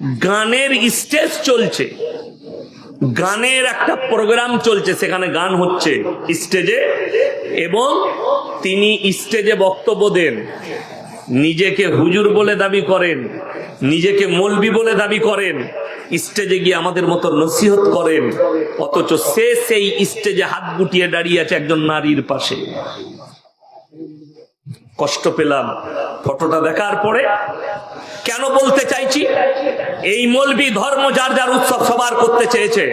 গানের স্টেজ চলছে। গানের একটা প্রোগ্রাম চলছে, সেখানে গান হচ্ছে স্টেজে এবং তিনি স্টেজে বক্তব্য দেন। নিজেকে হুজুর বলে দাবি করেন, নিজেকে মলবি বলে দাবি করেন, স্টেজে গিয়ে আমাদের মতো নসিহত করেন, অথচ সে সেই স্টেজে হাত গুটিয়ে দাঁড়িয়ে আছে একজন নারীর পাশে। কষ্ট পেলাম। ফটোটা দেখার পরে কেন বলতে চাইছি? এই মলবি ধর্ম যার যার উৎসব সবার করতে চেয়েছে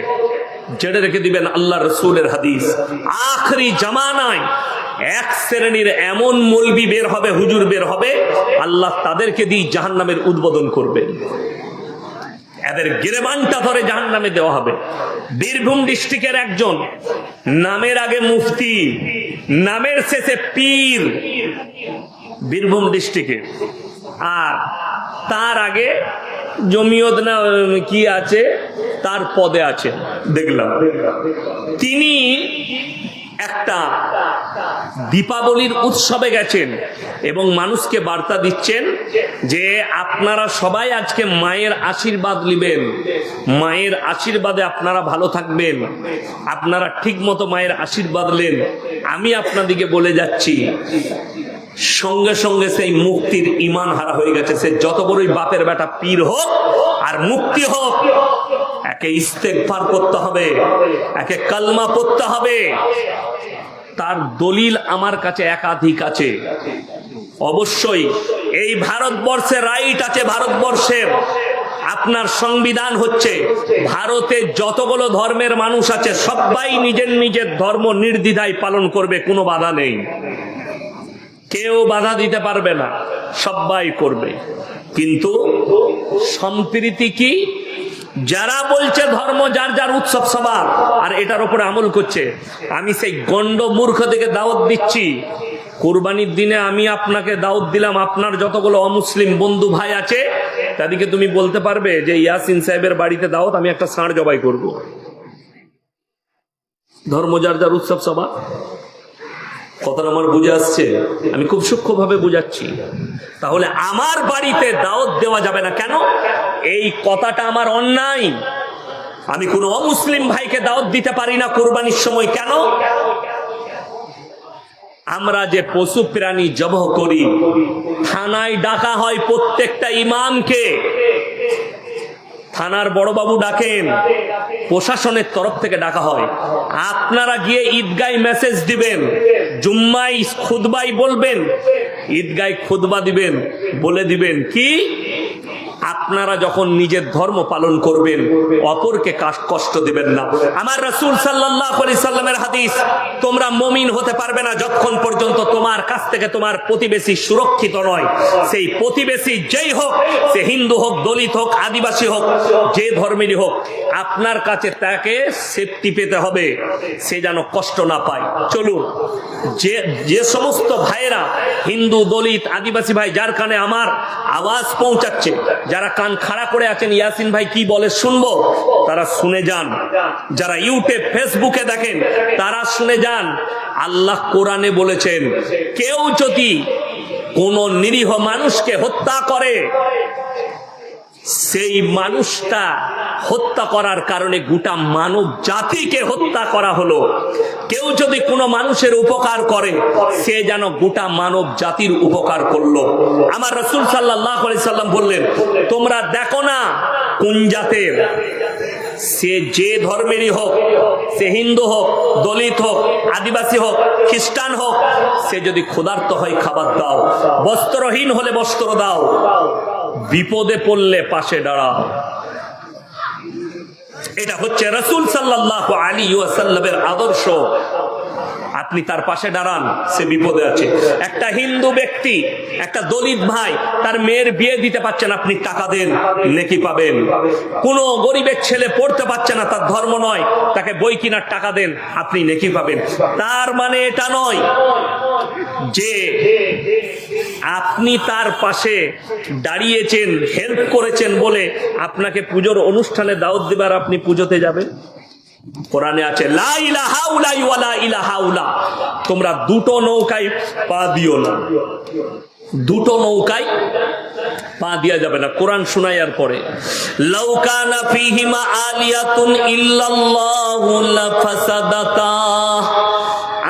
জেনে রেখে দিবেন আল্লাহ রসুলের হাদিস। আখরি জামানায় এক শ্রেণির এমন মলবি বের হবে, হুজুর বের হবে, আল্লাহ তাদেরকে দিয়ে জাহান নামের উদ্বোধন করবেন এদের গিরেবানটা ধরে জাহান নামে দেওয়া হবে। বীরভূম ডিস্ট্রিক্টের একজন, নামের আগে মুফতি, নামের শেষে পীর, বীরভূম ডিস্ট্রিক্টের। আর তার আগে জমিয়ত না কি আছে? তার পদে আছে। দেখলাম। তিনি একটা দীপাবলির উৎসবে গেছেন এবং মানুষকে বার্তা দিচ্ছেন যে আপনারা সবাই আজকে মায়ের আশীর্বাদ নেবেন। মায়ের আশীর্বাদে আপনারা ভালো থাকবেন। আপনারা ঠিক মতো মায়ের আশীর্বাদ নেন। আমি আপনাদিকে বলে যাচ্ছি সঙ্গে সঙ্গে সেই মুক্তির ইমান হারা হয়ে গেছে। সে যত বড়ই বাপের বেটা পীর হোক আর মুক্তি হোক, একে ইস্তেকফার করতে হবে, একে কালমা পড়তে হবে। তার দলিল আমার কাছে একাধিক আছে। অবশ্যই এই ভারতবর্ষে রাইট আছে ভারতবর্ষের। আপনার সংবিধান হচ্ছে, ভারতে যতগুলো ধর্মের মানুষ আছে, সবাই নিজের নিজের ধর্ম নির্দ্বিধায় পালন করবে, কোনো বাধা নেই। কেউ বাধা দিতে পারবে না, সবাই করবে। কিন্তু সম্প্রীতি কি? যারা বলছে ধর্ম যার যার উৎসব সবার, আর এটার উপরে আমল করছে, আমি সেই গন্ড মূর্খ থেকে দাওয়াত দিচ্ছি। কোরবানির দিনে আমি আপনাকে দাওয়াত দিলাম, আপনার যতগুলো অমুসলিম বন্ধু ভাই আছে, তাদেরকে তুমি বলতে পারবে যে, ইয়াসিন সাহেবের বাড়িতে দাওয়াত, আমি একটা ষাঁড় জবাই করব। ধর্ম যার যার উৎসব সভা কথাটা আমার বুঝে আসছে। আমি খুব সূক্ষ্মভাবে বুঝাচ্ছি। তাহলে আমার বাড়িতে দাওয়াত দেওয়া যাবে না কেন? এই কথাটা আমার অন্যায়। আমি কোনো অমুসলিম ভাইকে দাওয়াত দিতে পারি না কোরবানির সময় কেন? আমরা যে পশু প্রাণী জবহ করি, থানায় ডাকা হয় প্রত্যেকটা ইমামকে। থানার বড়বাবু ডাকেন, প্রশাসনের তরফ থেকে ডাকা হয়। আপনারা গিয়ে ঈদগায় মেসেজ দিবেন। জুম্মাই খুদবাই বলবেন, ঈদগায় খুদবা দিবেন, বলে দিবেন, কি? আপনারা যখন নিজের ধর্ম পালন করবেন, অপরকে কষ্ট দিবেন না। আমার রসুল সাল্লাহ সাল্লামের হাদিস, তোমরা মমিন হতে পারবে না যতক্ষণ পর্যন্ত তোমার কাছ থেকে তোমার প্রতিবেশী সুরক্ষিত নয়। সেই প্রতিবেশী যেই হোক, সে হিন্দু হোক, দলিত হোক, আদিবাসী হোক, যে ধর্মেরই হোক আপনার কাছে তাকে সেফটি পেতে হবে। সে যেন কষ্ট না পায়। চলুন, যে যে সমস্ত ভাইয়েরা হিন্দু, দলিত, আদিবাসী ভাই, যার কানে আমার আওয়াজ পৌঁছাচ্ছে, যারা কান খাড়া করে আছেন, ইয়াসিন ভাই কি বলে শুনব? তারা শুনে যান। যারা ইউটিউব, ফেসবুকে দেখেন, তারা শুনে যান। আল্লাহ কোরআনে বলেছেন, কেউ যদি কোন নিরীহ মানুষকে হত্যা করে সেই মানুষটা হত্যা করার কারণে গোটা মানব জাতিকে হত্যা করা হলো। কেউ যদি কোনো মানুষের উপকার করে, সে যেন গোটা মানব জাতির উপকার করল। আমার রসুল সাল্লাহ সাল্লাম বললেন, তোমরা দেখো না কোন জাতের সে যে ধর্মেরই হোক, সে হিন্দু হোক, দলিত হোক, আদিবাসী হোক, খ্রিস্টান হোক, সে যদি ক্ষুধার্ত হয় খাবার দাও, বস্ত্রহীন হলে বস্ত্র দাও। বিপদে পড়লে পাশে দাঁড়াও। এটা হচ্ছে রসুল সাল্লাহ আলী ওয়াসাল্লামের আদর্শ। আপনি তার পাশে দাঁড়ান, সে বিপদে আছে। একটা হিন্দু ব্যক্তি, একটা দলিত ভাই, তার মেয়ের বিয়ে দিতে পারছেন আপনি টাকা দেন, নেকি পাবেন। কোনো গরিবের ছেলে পড়তে পারছে না, তার ধর্ম নয়, তাকে বই কিনার টাকা দেন, আপনি নেকি পাবেন। তার মানে এটা নয় যে আপনি তার পাশে দাঁড়িয়েছেন হেল্প করেছেন বলে আপনাকে পুজোর অনুষ্ঠানে দাওয়াত দেবার আপনি পুজোতে যাবেন? কোরআনে আছে তোমরা দুটো নৌকায় পা দিও না। দুটো নৌকায় পা দিয়া যাবে না। কোরআন শোনাইয়ার পরে লাউকানা ফিহিমা আলিয়াতুন ইল্লাল্লাহু লাফাসাদাতা।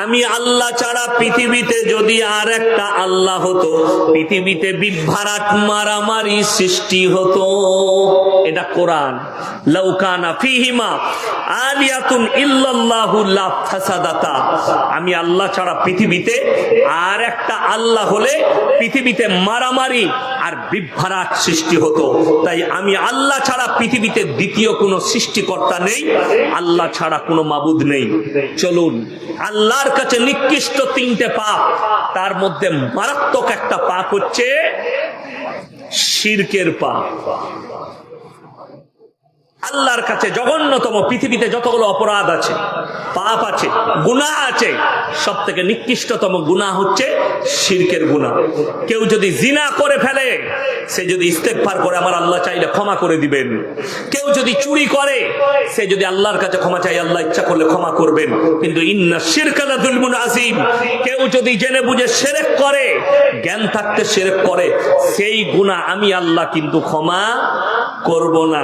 আমি আল্লাহ ছাড়া পৃথিবীতে যদি আর একটা আল্লাহ হতো, পৃথিবীতে বিভ্রাট মারামারি সৃষ্টি হতো। এটা কোরআন। লাউকানা ফিহিমা আলিয়াতুন ইল্লাল্লাহু আমি আল্লাহ ছাড়া পৃথিবীতে আর একটা আল্লাহ হলে পৃথিবীতে মারামারি বিভ্রাট সৃষ্টি হতো। তাই আমি আল্লাহ ছাড়া পৃথিবীতে দ্বিতীয় কোন সৃষ্টিকর্তা নেই, আল্লাহ ছাড়া কোনো মাবুদ নেই। চলুন, আল্লাহর কাছে নিকৃষ্ট তিনটে পাপ, তার মধ্যে মারাত্মক একটা পাপ হচ্ছে শিরকের পাপ। আল্লাহর কাছে জঘন্যতম পৃথিবীতে যতগুলো অপরাধ আছে, পাপ আছে, গুনাহ আছে সব থেকে নিকৃষ্টতম গুনাহ হচ্ছে শিরকের গুনাহ। কেউ যদি জিনা করে ফেলে, সে যদি ইস্তেকফার করে, আমার আল্লাহ চাইলে ক্ষমা করে দিবেন। কেউ যদি চুরি করে, সে যদি আল্লাহর কাছে ক্ষমা চাই আল্লাহ ইচ্ছা করলে ক্ষমা করবেন। কিন্তু ইন্না শিরকালা দুলমুন আজিম কেউ যদি জেনে বুঝে সেরেক করে, জ্ঞান থাকতে সেরেক করে, সেই গুনাহ আমি আল্লাহ কিন্তু ক্ষমা করব না।